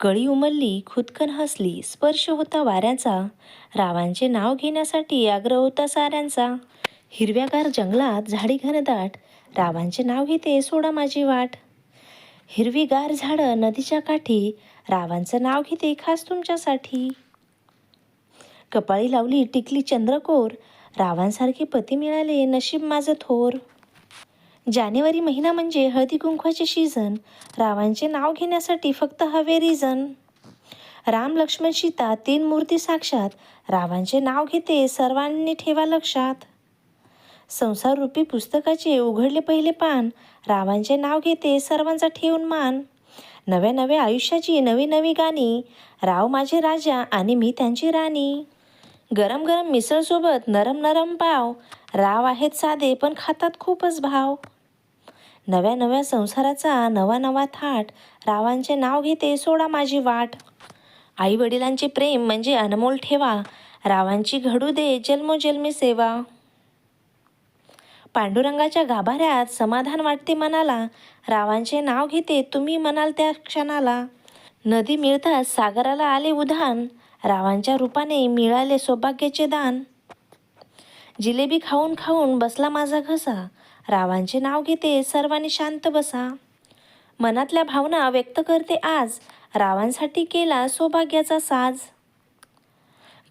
कळी उमलली खुदकन हसली स्पर्श होता वाऱ्याचा. रावांचे नाव घेण्यासाठी आग्रह होता साऱ्यांचा. हिरव्यागार जंगलात झाडी घनदाट रावांचे नाव घेते सोडा माझी वाट. हिरवीगार झाडं नदीच्या काठी रावांचं नाव घेते खास तुमच्यासाठी. कपाळी लावली टिकली चंद्रकोर रावांसारखे पती मिळाले नशीब माझं थोर. जानेवारी महिना म्हणजे हळदी कुंकवाचे सीझन रावांचे नाव घेण्यासाठी फक्त हवे रिझन राम लक्ष्मण सीता तीन मूर्ती साक्षात. रावांचे नाव घेते सर्वांनी ठेवा लक्षात. संसार रूपी पुस्तकाचे उघडले पहिले पान. रावांचे नाव घेते सर्वांचा ठेवून मान. नव्या नव्या आयुष्याची नवी नवी गाणी. राव माझे राजा आणि मी त्यांची राणी. गरम गरम मिसळसोबत नरम नरम पाव. राव आहेत साधे पण खातात खूपच भाव. नव्या नव्या संसाराचा नवा नवा थाट. रावांचे नाव घेते सोडा माझी वाट. आई वडिलांचे प्रेम म्हणजे अनमोल ठेवा. रावांची घडू दे जन्मोजन्मी सेवा. पांडुरंगाच्या गाभाऱ्यात समाधान वाटते मनाला. रावांचे नाव घेते तुम्ही म्हणाल त्या क्षणाला. नदी मिळताच सागराला आले उधाण रावांच्या रूपाने मिळाले सौभाग्याचे दान. जिलेबी खाऊन खाऊन बसला माझा घसा. रावांचे नाव घेते सर्वांनी शांत बसा. मनातल्या भावना व्यक्त करते आज रावांसाठी केला सौभाग्याचा साज.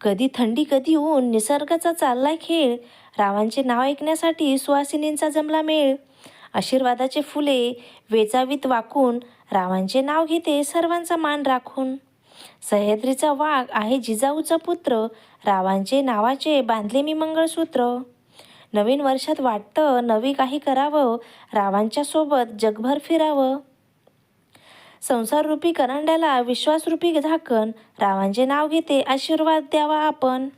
कधी थंडी कधी ऊन निसर्गाचा चाललाय खेळ रावांचे नाव ऐकण्यासाठी सुवासिनींचा जमला मेळ. आशीर्वादाचे फुले वेचावीत वाकून रावांचे नाव घेते सर्वांचा मान राखून. सह्याद्रीचा वाघ आहे जिजाऊचा पुत्र रावांचे नावाचे बांधले मी मंगळसूत्र. नवीन वर्षात वाटतं नवी काही करावं रावांच्या सोबत जगभर फिरावं. संसाररूपी करंड्याला विश्वासरूपी झाकण रावांचे नाव घेते आशीर्वाद द्यावा आपण.